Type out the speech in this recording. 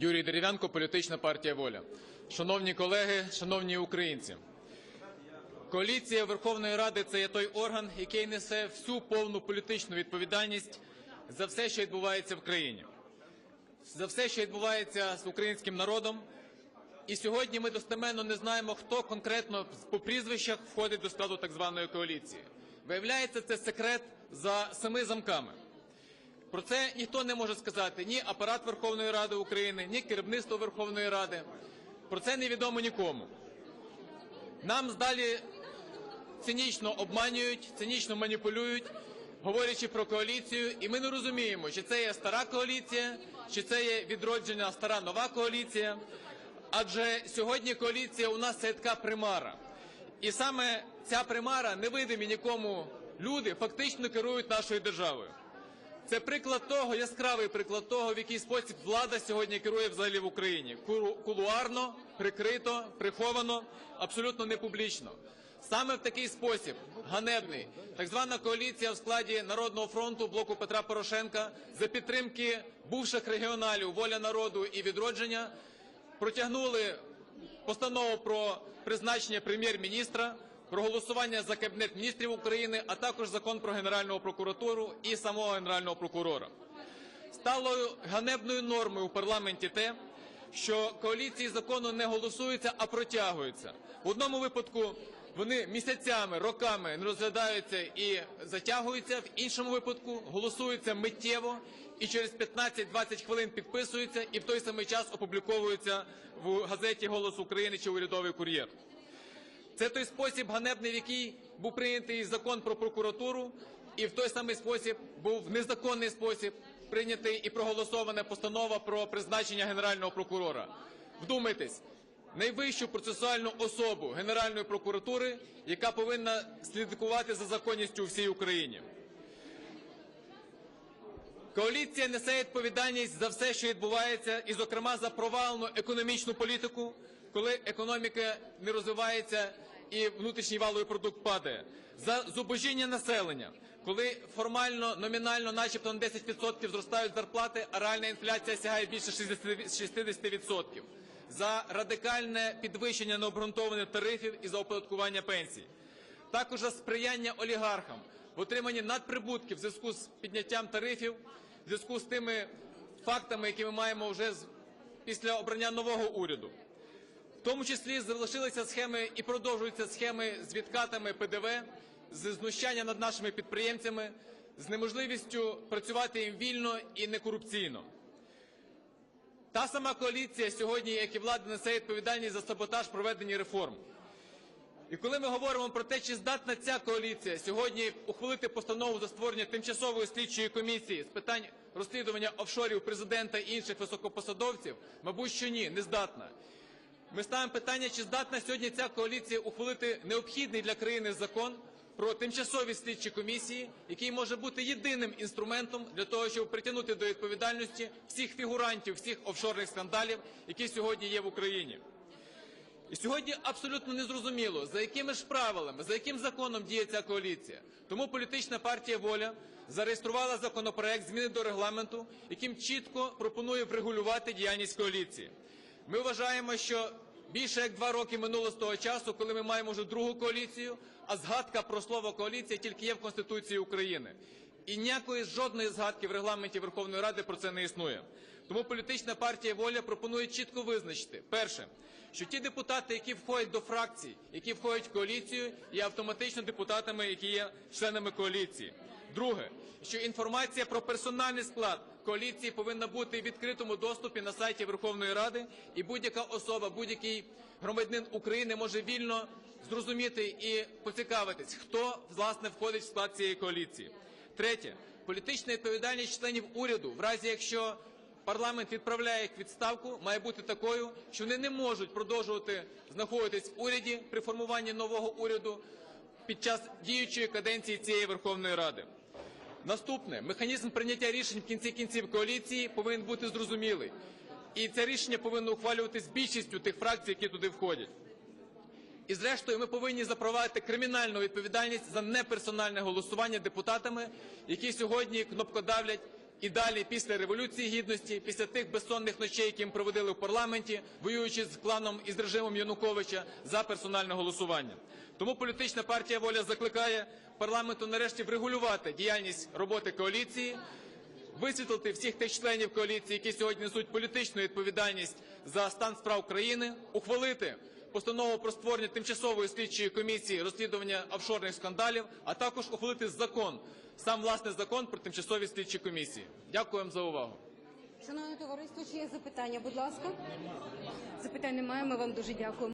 Юрій Дерев'янко, політична партія Воля. Шановні колеги, шановні українці, коаліція Верховної Ради це є той орган, який несе всю повну політичну відповідальність за все, що відбувається в країні, за все, що відбувається з українським народом. І сьогодні ми достеменно не знаємо, хто конкретно по прізвищах входить до складу так званої коаліції. Виявляється, це секрет за семи замками. Про це ніхто не може сказати ні апарат Верховної Ради України, ні керівництво Верховної Ради. Про це невідомо нікому. Нам далі цинічно обманюють, цинічно маніпулюють, говорячи про коаліцію, і ми не розуміємо, чи це є стара коаліція, чи це є відроджена стара нова коаліція. Адже сьогодні коаліція у нас це така примара. І саме ця примара, невидимі нікому люди, фактично керують нашою державою. Це приклад того, яскравий приклад того, в який спосіб влада сьогодні керує взагалі в Україні. Кулуарно, прикрито, приховано, абсолютно не публічно. Саме в такий спосіб, ганебний, так звана коаліція в складі Народного фронту, блоку Петра Порошенка за підтримки бувших регіоналів Воля народу і відродження протягнули постанову про призначення прем'єр-міністра, про голосування за кабінет міністрів України, а також закон про Генеральну прокуратуру і самого генерального прокурора. Стало ганебною нормою у парламенті те, що коаліції закону не голосуються, а протягуються. В одному випадку вони місяцями, роками не розглядаються і затягуються, в іншому випадку голосуються миттєво і через 15-20 хвилин підписуються і в той самий час опубліковуються в газеті Голос України чи урядовий кур'єр. Це той спосіб ганебний, в який був прийнятий закон про прокуратуру, і в той самий спосіб був незаконний спосіб прийнятий і проголосована постанова про призначення генерального прокурора. Вдумайтесь, найвищу процесуальну особу Генеральної прокуратури, яка повинна слідкувати за законністю всій Україні. Коаліція несе відповідальність за все, що відбувається, і, зокрема, за провалену економічну політику, коли економіка не розвивається і внутрішній валовий продукт падає, за зубожіння населення, коли формально, номінально, начебто на 10% зростають зарплати, а реальна інфляція сягає більше 60%, за радикальне підвищення необґрунтованих тарифів і за оподаткування пенсій. Також за сприяння олігархам в отриманні надприбутків в зв'язку з підняттям тарифів, в зв'язку з тими фактами, які ми маємо вже після обрання нового уряду. Тому числі залишилися схеми і продовжуються схеми з відкатами ПДВ, з знущання над нашими підприємцями, з неможливістю працювати їм вільно і некорупційно. Та сама коаліція сьогодні, як і влада, несе відповідальність за саботаж проведення реформ. І коли ми говоримо про те, чи здатна ця коаліція сьогодні ухвалити постанову за створення тимчасової слідчої комісії з питань розслідування офшорів президента і інших високопосадовців, мабуть, що ні, не здатна. Ми ставимо питання, чи здатна сьогодні ця коаліція ухвалити необхідний для країни закон про тимчасові слідчі комісії, який може бути єдиним інструментом для того, щоб притягнути до відповідальності всіх фігурантів, всіх офшорних скандалів, які сьогодні є в Україні. І сьогодні абсолютно незрозуміло, за якими ж правилами, за яким законом діє ця коаліція. Тому політична партія Воля зареєструвала законопроект зміни до регламенту, яким чітко пропонує врегулювати діяльність коаліції. Ми вважаємо, що більше як два роки минуло з того часу, коли ми маємо вже другу коаліцію, а згадка про слово коаліція тільки є в Конституції України. І ніякої жодної згадки в регламенті Верховної Ради про це не існує. Тому політична партія Воля пропонує чітко визначити: перше, що ті депутати, які входять до фракцій, які входять в коаліцію, є автоматично депутатами, які є членами коаліції. Друге, що інформація про персональний склад коаліції повинна бути в відкритому доступі на сайті Верховної Ради, і будь-яка особа, будь-який громадянин України може вільно зрозуміти і поцікавитись, хто власне входить в склад цієї коаліції. Третє політична відповідальність членів уряду, в разі якщо парламент відправляє їх відставку, має бути такою, що вони не можуть продовжувати знаходитись в уряді при формуванні нового уряду під час діючої каденції цієї Верховної Ради. Наступне механізм прийняття рішень в кінці кінців коаліції повинен бути зрозумілий, і це рішення повинно ухвалюватись більшістю тих фракцій, які туди входять. І зрештою, ми повинні запровадити кримінальну відповідальність за неперсональне голосування депутатами, які сьогодні кнопкодавлять і далі після революції гідності, після тих безсонних ночей, які ми проводили в парламенті, воюючи з кланом і з режимом Януковича за персональне голосування. Тому політична партія воля закликає парламенту нарешті врегулювати діяльність роботи коаліції, висвітлити всіх тих членів коаліції, які сьогодні несуть політичну відповідальність за стан справ країни, ухвалити постанову про створення тимчасової слідчої комісії розслідування офшорних скандалів, а також ухвалити закон, сам власне закон про тимчасові слідчі комісії. Дякую вам за увагу. Шановне товариство, чи є запитання, будь ласка? Запитань немає, ми вам дуже дякуємо.